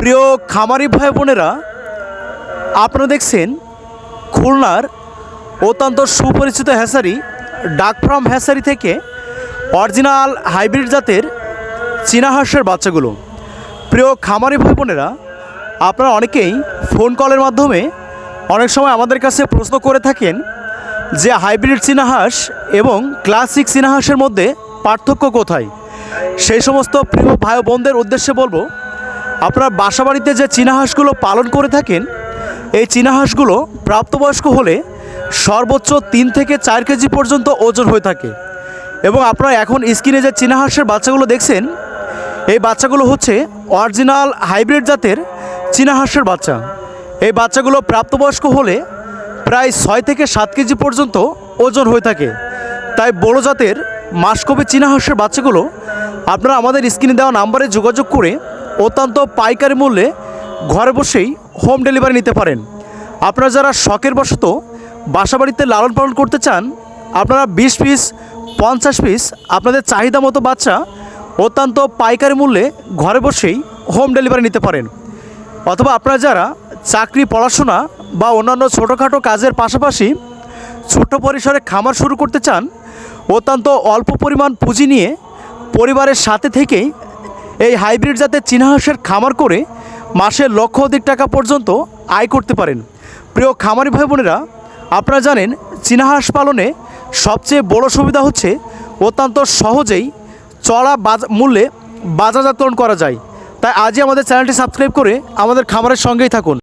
প্রিয় খামারি ভাই বোনেরা, আপনারা দেখছেন খুলনার অত্যন্ত সুপরিচিত হ্যাসারি, ডাক ফার্ম হ্যাসারি থেকে অরিজিনাল হাইব্রিড জাতের চীনা হাঁসের বাচ্চাগুলো। প্রিয় খামারি ভাই বোনেরা, আপনারা অনেকেই ফোন কলের মাধ্যমে অনেক সময় আমাদের কাছে প্রশ্ন করে থাকেন যে হাইব্রিড চীনা হাঁস এবং ক্লাসিক চীনা হাঁসের মধ্যে পার্থক্য কোথায়? সেই সমস্ত প্রিয় ভাই বোনদের উদ্দেশ্যে বলব আপনারা বাসাবাড়িতে যে চীনা হাঁসগুলো পালন করে থাকেন, এই চীনা হাঁসগুলো প্রাপ্তবয়স্ক হলে সর্বোচ্চ তিন থেকে চার কেজি পর্যন্ত ওজন হয়ে থাকে। এবং আপনারা এখন স্ক্রিনে যে চীনা হাঁসের বাচ্চাগুলো দেখছেন, এই বাচ্চাগুলো হচ্ছে অরিজিনাল হাইব্রিড জাতের চীনা হাঁসের বাচ্চা। এই বাচ্চাগুলো প্রাপ্তবয়স্ক হলে প্রায় ছয় থেকে সাত কেজি পর্যন্ত ওজন হয়ে থাকে। তাই বড় জাতের মাসকবি চীনা হাঁসের বাচ্চাগুলো আপনারা আমাদের স্ক্রিনে দেওয়া নাম্বারে যোগাযোগ করে অত্যন্ত পাইকারি মূল্যে ঘরে বসেই হোম ডেলিভারি নিতে পারেন। আপনারা যারা শখের বশত বাসাবাড়িতে লালন পালন করতে চান, আপনারা বিশ পিস পঞ্চাশ পিস আপনাদের চাহিদা মতো বাচ্চা অত্যন্ত পাইকারি মূল্যে ঘরে বসেই হোম ডেলিভারি নিতে পারেন। অথবা আপনারা যারা চাকরি, পড়াশোনা বা অন্যান্য ছোটোখাটো কাজের পাশাপাশি ছোট পরিসরে খামার শুরু করতে চান, অত্যন্ত অল্প পরিমাণ পুঁজি নিয়ে পরিবারের সাথে থেকেই এই হাইব্রিড জাতের চীনা হাঁসের খামার করে মাসে লক্ষ অধিক টাকা পর্যন্ত আয় করতে পারেন। প্রিয় খামারি ভাই বোনেরা, আপনারা জানেন চীনাহাঁস পালনে সবচেয়ে বড় সুবিধা হচ্ছে অত্যন্ত সহজেই চড়া বাজ মূল্যে বাজারজাতকরণ করা যায়। তাই আজই আমাদের চ্যানেলটি সাবস্ক্রাইব করে আমাদের খামারের সঙ্গেই থাকুন।